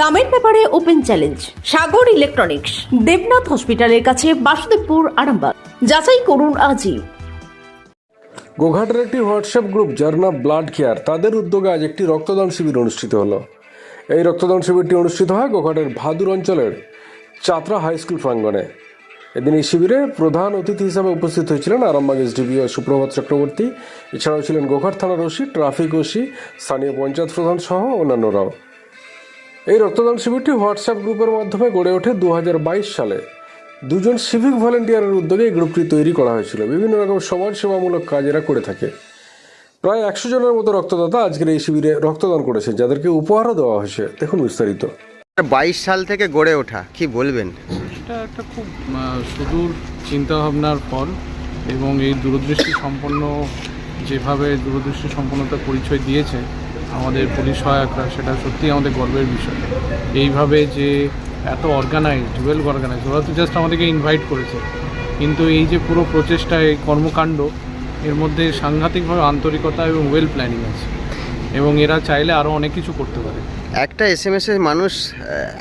দামের ব্যাপারে open challenge, Sagar electronics, Debnath হসপিটালের কাছে বাসুদেবপুর, আরামবাগ। যাচাই করুন আজই। গোঘাটের একটি হোয়াটসঅ্যাপ গ্রুপ, যার নাম ব্লাড কেয়ার, তাদের উদ্যোগে আজ একটি রক্তদান শিবির অনুষ্ঠিত হলো। এই রক্তদান শিবিরটি অনুষ্ঠিত হয় গোঘাটের ভাদুর অঞ্চলের চাতরা হাই স্কুল প্রাঙ্গণে। এদিন এই শিবিরে প্রধান অতিথি হিসাবে উপস্থিত হয়েছিলেন আরামবাগ এসডিপিও সুপ্রভাত চক্রবর্তী। এছাড়াও ছিলেন গোঘাট থানার ওসি, ট্রাফিক ওসি, স্থানীয় পঞ্চায়েত প্রধান সহ অন্যান্যরাও। এই রক্তদান শিবিরটি হোয়াটসঅ্যাপ গ্রুপের মাধ্যমে গড়ে ওঠে দু হাজার বাইশ সালে। দুজন সিভিক ভলেন্টিয়ারের উদ্যোগে এই গ্রুপটি তৈরি করা হয়েছিল। বিভিন্ন রকম সমাজসেবামূলক কাজ এরা করে থাকে। প্রায় একশো জনের মতো রক্তদাতা আজকের এই শিবিরে রক্তদান করেছে যাদেরকে উপহারও দেওয়া হয়েছে। দেখুন বিস্তারিত। বাইশ সাল থেকে গড়ে ওঠা কি বলবেন? এটা একটা খুব সুদূর চিন্তাভাবনার ফল এবং এই দূরদৃষ্টি সম্পন্ন যেভাবে দূরদৃষ্টি সম্পন্নতার পরিচয় দিয়েছে আমাদের পুলিশ সহায়করা, সেটা সত্যিই আমাদের গর্বের বিষয়। এইভাবে যে এত অর্গানাইজড ওয়েল অর্গানাইজড ওরা তো জাস্ট আমাদেরকে ইনভাইট করেছে। কিন্তু এই যে পুরো প্রচেষ্টা এই কর্মকাণ্ড, এর মধ্যে সাংঘাতিকভাবে আন্তরিকতা এবং ওয়েল প্ল্যানিং আছে। এবং এরা চাইলে আরও অনেক কিছু করতে পারে। একটা এস এম মানুষ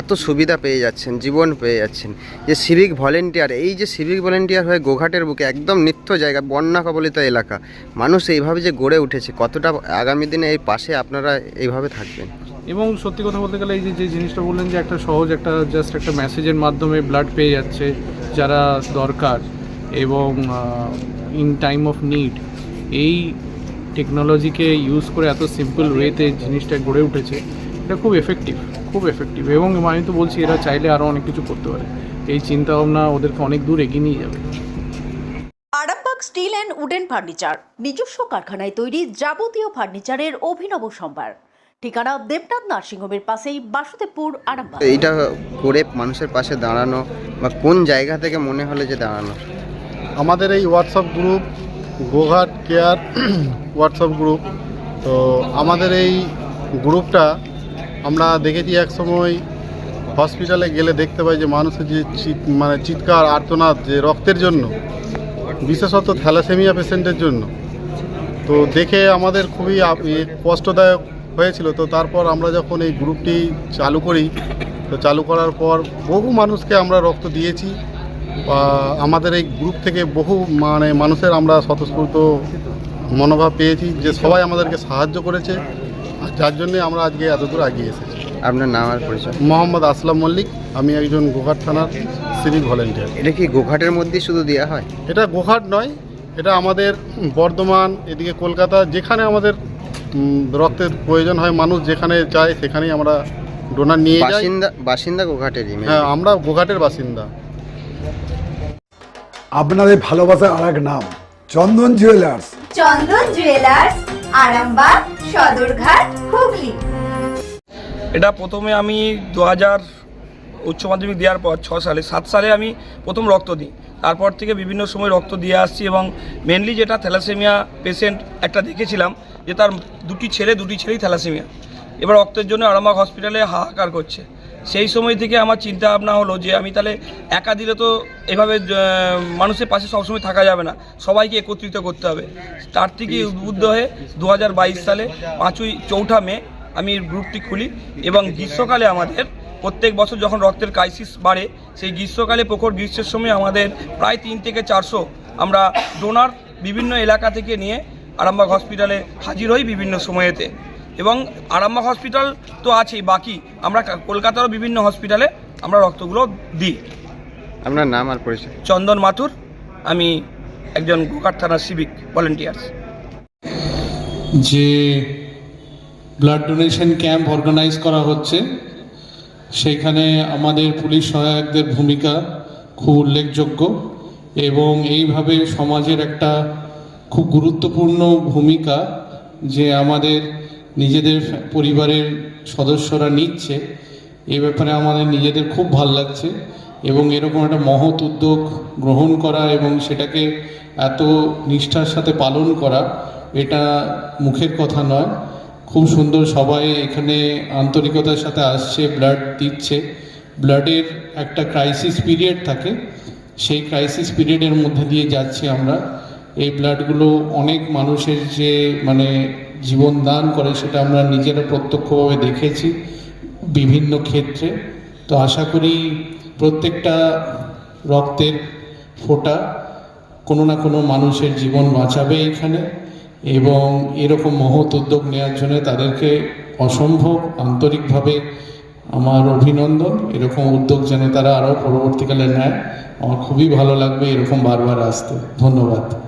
এত সুবিধা পেয়ে যাচ্ছেন জীবন পেয়ে যাচ্ছেন। যে সিভিক ভলেন্টিয়ার এই যে সিভিক ভলেন্টিয়ার হয়ে গোঘাটের বুকে একদম নিত্য জায়গা বন্যা কবলিত এলাকা মানুষ এইভাবে যে গড়ে উঠেছে কতটা আগামী দিনে এই পাশে আপনারা এইভাবে থাকবেন? এবং সত্যি কথা বলতে গেলে এই যে যে জিনিসটা বললেন যে একটা সহজ একটা জাস্ট একটা মেসেজের মাধ্যমে ব্লাড পেয়ে যাচ্ছে যারা দরকার এবং ইন টাইম অফ নিড এই টেকনোলজিকে ইউজ করে এত সিম্পল ওয়েতে জিনিসটা গড়ে উঠেছে এটা খুব এফেক্টিভ খুব এফেক্টিভ এবং আমি তো বলছি এরা চাইলে আরও অনেক কিছু করতে পারে। এই চিন্তাভাবনা ওদেরকে অনেক দূর এগিয়ে নিয়ে যাবে। Arambagh steel and wooden furniture নিজস্ব কারখানায় তৈরি যাবতীয় ফার্নিচারের অভিনব সম্ভার। ঠিকানা দেবনাথ নার্সিংহোমের পাশেই বাসুদেবপুর আরামবাগ। এইটা করে মানুষের পাশে দাঁড়ানো বা কোন জায়গা থেকে মনে হলে যে দাঁড়ানো? আমাদের এই WhatsApp group Goghat care WhatsApp group. তো আমাদের এই গ্রুপটা আমরা দেখেছি এক সময় হসপিটালে গেলে দেখতে পাই যে মানুষের যে চিৎ মানে চিৎকার, আর্তনাদ, যে রক্তের জন্য, বিশেষত থ্যালাসেমিয়া পেশেন্টের জন্য। তো দেখে আমাদের খুবই কষ্টদায়ক হয়েছিল। তো তারপর আমরা যখন এই গ্রুপটি চালু করি, তো চালু করার পর বহু মানুষকে আমরা রক্ত দিয়েছি। আমাদের এই গ্রুপ থেকে বহু মানে মানুষের আমরা স্বতঃস্ফূর্ত মনোভাব পেয়েছি যে সবাই আমাদেরকে সাহায্য করেছে যার জন্যে আমরা আজকে এতদূর এগিয়ে এসেছি। আপনার নাম আর পরিচয়? মোহাম্মদ আসলাম মল্লিক আমি একজন গোঘাট থানার সিভিক ভলেন্টিয়ার। এটা কি গোঘাটের মধ্যেই শুধু দেওয়া হয়? এটা গোঘাট নয় এটা আমাদের বর্ধমান এদিকে কলকাতা যেখানে আমাদের রক্তের প্রয়োজন হয় মানুষ যেখানে চায় সেখানেই আমরা ডোনার নিয়ে যাই। বাসিন্দা বাসিন্দা গোঘাটেরই। হ্যাঁ আমরা গোঘাটের বাসিন্দা। আপনাদের ভালোবাসার আর এক নাম চন্দন জুয়েলার্স চন্দন জুয়েলার্স আরামবাগ সদরঘাট হুগলি। এটা প্রথমে আমি দু হাজার উচ্চ মাধ্যমিক দেওয়ার পর ছ সালে সাত সালে আমি প্রথম রক্ত দিই। তারপর থেকে বিভিন্ন সময় রক্ত দিয়ে আসছি এবং মেনলি যেটা থ্যালাসেমিয়া পেশেন্ট একটা দেখেছিলাম যে তার দুটি ছেলে দুটি ছেলেই থ্যালাসেমিয়া এবার রক্তের জন্য আরামবাগ হসপিটালে হাহাকার করছে। সেই সময় থেকে আমার চিন্তা ভাবনা হলো যে আমি তাহলে একা দিলে তো এভাবে মানুষের পাশে সবসময় থাকা যাবে না। সবাইকে একত্রিত করতে হবে। তার থেকে উদ্বুদ্ধ হয়ে দু হাজার বাইশ সালে পাঁচই চৌঠা মে আমি গ্রুপটি খুলি এবং গ্রীষ্মকালে আমাদের প্রত্যেক বছর যখন রক্তের ক্রাইসিস বাড়ে, সেই গ্রীষ্মকালে প্রখর গ্রীষ্মের সময় আমাদের প্রায় তিন থেকে চারশো আমরা ডোনার বিভিন্ন এলাকা থেকে নিয়ে আরামবাগ হসপিটালে হাজির হই বিভিন্ন সময়েতে। এবং আরামবাগ হসপিটাল তো আছেই বাকি। আমরা কলকাতারও বিভিন্ন হসপিটালে আমরা রক্তগুলো দিই। আপনার নাম আর পরিচয়? চন্দন মাথুর আমি একজন গোকার থানার সিভিক ভলেন্টিয়ার্স। যে ব্লাড ডোনেশন ক্যাম্প অর্গানাইজ করা হচ্ছে সেইখানে আমাদের পুলিশ সহায়কদের ভূমিকা খুব উল্লেখযোগ্য এবং এইভাবে সমাজের একটা খুব গুরুত্বপূর্ণ ভূমিকা যে আমাদের নিজেদের পরিবারের সদস্যরা নিচ্ছে, এ ব্যাপারে আমাদের নিজেদের খুব ভালো লাগছে এবং এরকম একটা মহৎ উদ্যোগ গ্রহণ করা এবং সেটাকে এত নিষ্ঠার সাথে পালন করা, এটা মুখের কথা নয়। খুব সুন্দর সবাই এখানে আন্তরিকতার সাথে আসছে ব্লাড দিচ্ছে। ব্লাডের একটা ক্রাইসিস পিরিয়ড থাকে, সেই ক্রাইসিস পিরিয়ডের মধ্যে দিয়ে যাচ্ছি আমরা। এই ব্লাডগুলো অনেক মানুষের যে মানে জীবন দান করে, সেটা আমরা নিজেরা প্রত্যক্ষভাবে দেখেছি বিভিন্ন ক্ষেত্রে। তো আশা করি প্রত্যেকটা রক্তের ফোঁটা কোনো না কোনো মানুষের জীবন বাঁচাবে এখানে এবং এরকম মহৎ উদ্যোগ নেওয়ার জন্য তাদেরকে অসম্ভব আন্তরিকভাবে আমার অভিনন্দন। এরকম উদ্যোগ যেন তারা আরও পরবর্তীকালে নেয়। আমার খুবই ভালো লাগবে এরকম বারবার আসতে। ধন্যবাদ।